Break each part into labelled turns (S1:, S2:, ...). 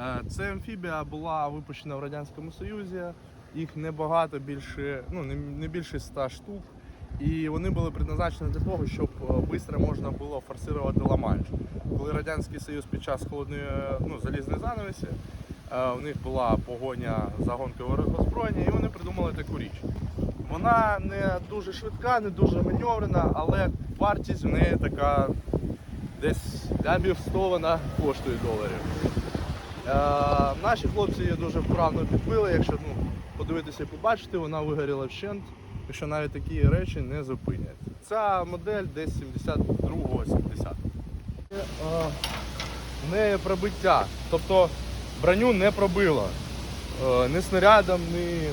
S1: Е, Це амфібія була випущена в Радянському Союзі. Їх небагато більше, ну не, більше ста штук. І вони були предназначені для того, щоб швидко можна було форсувати Ла-Манш. Коли Радянський Союз під час холодної ну, залізної занавісі, е, у них була погоня за гонкою озброєння, і вони придумали таку річ. Вона не дуже швидка, не дуже маневрена, але вартість в неї така десь лямів 100 вона коштує доларів. Е, наші хлопці її дуже вправно підбили. Якщо ну, подивитися і побачити, вона вигоріла вщент, якщо навіть такі речі не зупинять. Ця модель десь 72-го 70 Е, В неї пробиття. Тобто броню не пробило. Е, ні снарядом, ні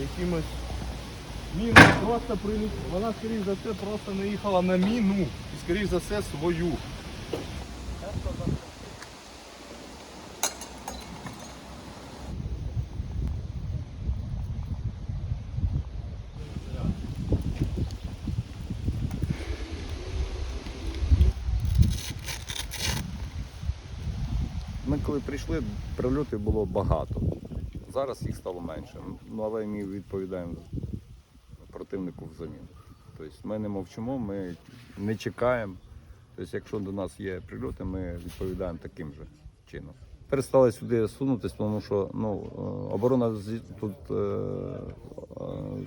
S1: якимось міною. Просто приліт. Вона, скоріш за все, просто наїхала на міну і, скоріш за все, свою.
S2: Ми коли прийшли, прильотів було багато. Зараз їх стало менше. Ну, але ми відповідаємо противнику взамін. Тобто ми не мовчимо, ми не чекаємо. Тобто, якщо до нас є прильоти, ми відповідаємо таким же чином. Перестали сюди сунутися, тому що ну, е, оборона тут е, е,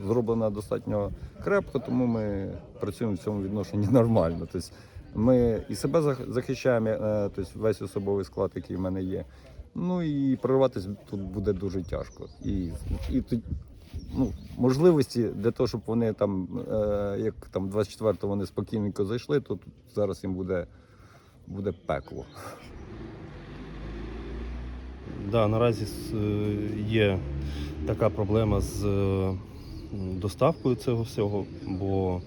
S2: зроблена достатньо крепко, тому ми працюємо в цьому відношенні нормально. Тобто ми і себе захищаємо, е, тобто весь особовий склад, який в мене є. Ну і прориватися тут буде дуже тяжко. І, і тут ну, можливості для того, щоб вони там, е, як там 24-го вони спокійненько зайшли, то тут зараз їм буде, буде пекло.
S3: Да, наразі е, є така проблема з доставкою цього всього, бо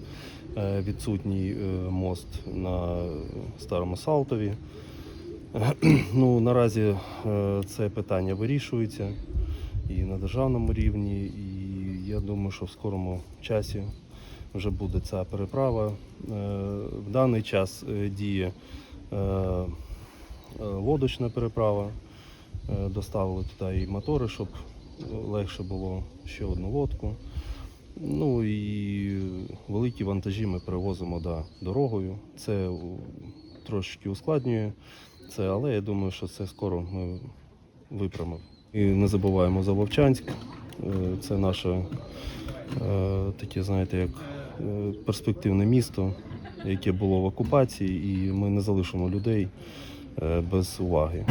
S3: е, відсутній е, мост на старому Салтові. Ну, наразі е, це питання вирішується і на державному рівні, і я думаю, що в скорому часі вже буде ця переправа. В даний час діє лодочна переправа. Доставили туди і мотори, щоб легше було ще одну лодку. Ну і великі вантажі ми перевозимо да, дорогою. Це трошечки ускладнює це, але я думаю, що це скоро ми виправимо. І не забуваємо за Вовчанськ. Е, Це наше е, таке, знаєте, як е, перспективне місто, яке було в окупації, і ми не залишимо людей без уваги.